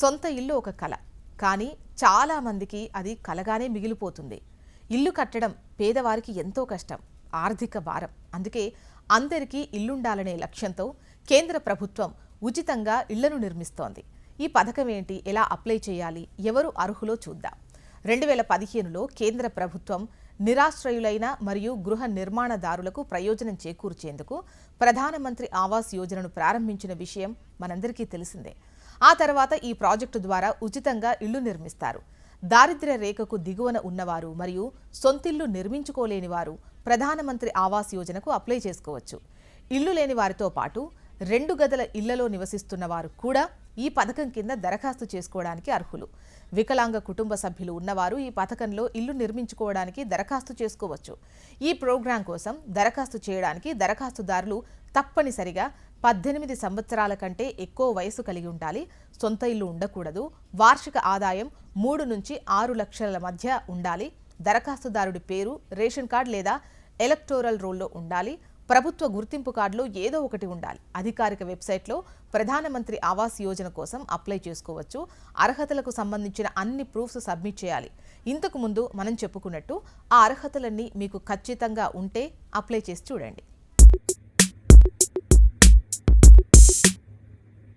సొంత ఇల్లు ఒక కళ కానీ చాలా మందికి అది కలగానే మిగిలిపోతుంది. ఇల్లు కట్టడం పేదవారికి ఎంతో కష్టం ఆర్థిక భారం. అందుకే అందరికీ ఇల్లుండాలనే లక్ష్యంతో కేంద్ర ప్రభుత్వం ఉచితంగా ఇళ్ళను నిర్మిస్తోంది. ఈ పథకం ఏంటి? ఎలా అప్లై చేయాలి? ఎవరు అర్హులో చూద్దాం. రెండు వేల పదిహేనులో కేంద్ర ప్రభుత్వం నిరాశ్రయులైన మరియు గృహ నిర్మాణదారులకు ప్రయోజనం చేకూర్చేందుకు ప్రధానమంత్రి ఆవాస్ యోజనను ప్రారంభించిన విషయం మనందరికీ తెలిసిందే. ఆ తర్వాత ఈ ప్రాజెక్టు ద్వారా ఉచితంగా ఇళ్ళు నిర్మిస్తారు. దారిద్ర్య రేఖకు దిగువన ఉన్నవారు మరియు సొంతిల్లు నిర్మించుకోలేని వారు ప్రధానమంత్రి ఆవాస్ యోజనకు అప్లై చేసుకోవచ్చు. ఇల్లు లేని వారితో పాటు రెండు గదుల ఇళ్ళలో నివసిస్తున్న వారు కూడా ఈ పథకం కింద దరఖాస్తు చేసుకోవడానికి అర్హులు. వికలాంగ కుటుంబ సభ్యులు ఉన్నవారు ఈ పథకంలో ఇల్లు నిర్మించుకోవడానికి దరఖాస్తు చేసుకోవచ్చు. ఈ ప్రోగ్రాం కోసం దరఖాస్తు చేయడానికి దరఖాస్తుదారులు తప్పనిసరిగా పద్దెనిమిది సంవత్సరాల కంటే ఎక్కువ వయసు కలిగి ఉండాలి. సొంత ఇల్లు ఉండకూడదు. వార్షిక ఆదాయం మూడు నుంచి ఆరు లక్షల మధ్య ఉండాలి. దరఖాస్తుదారుడి పేరు రేషన్ కార్డు లేదా ఎలక్టోరల్ రోల్లో ఉండాలి. ప్రభుత్వ గుర్తింపు కార్డులో ఏదో ఒకటి ఉండాలి. అధికారిక వెబ్సైట్లో ప్రధానమంత్రి ఆవాస్ యోజన కోసం అప్లై చేసుకోవచ్చు. అర్హతలకు సంబంధించిన అన్ని ప్రూఫ్స్ సబ్మిట్ చేయాలి. ఇంతకు ముందు మనం చెప్పుకున్నట్టు ఆ అర్హతలన్నీ మీకు ఖచ్చితంగా ఉంటే అప్లై చేసి చూడండి.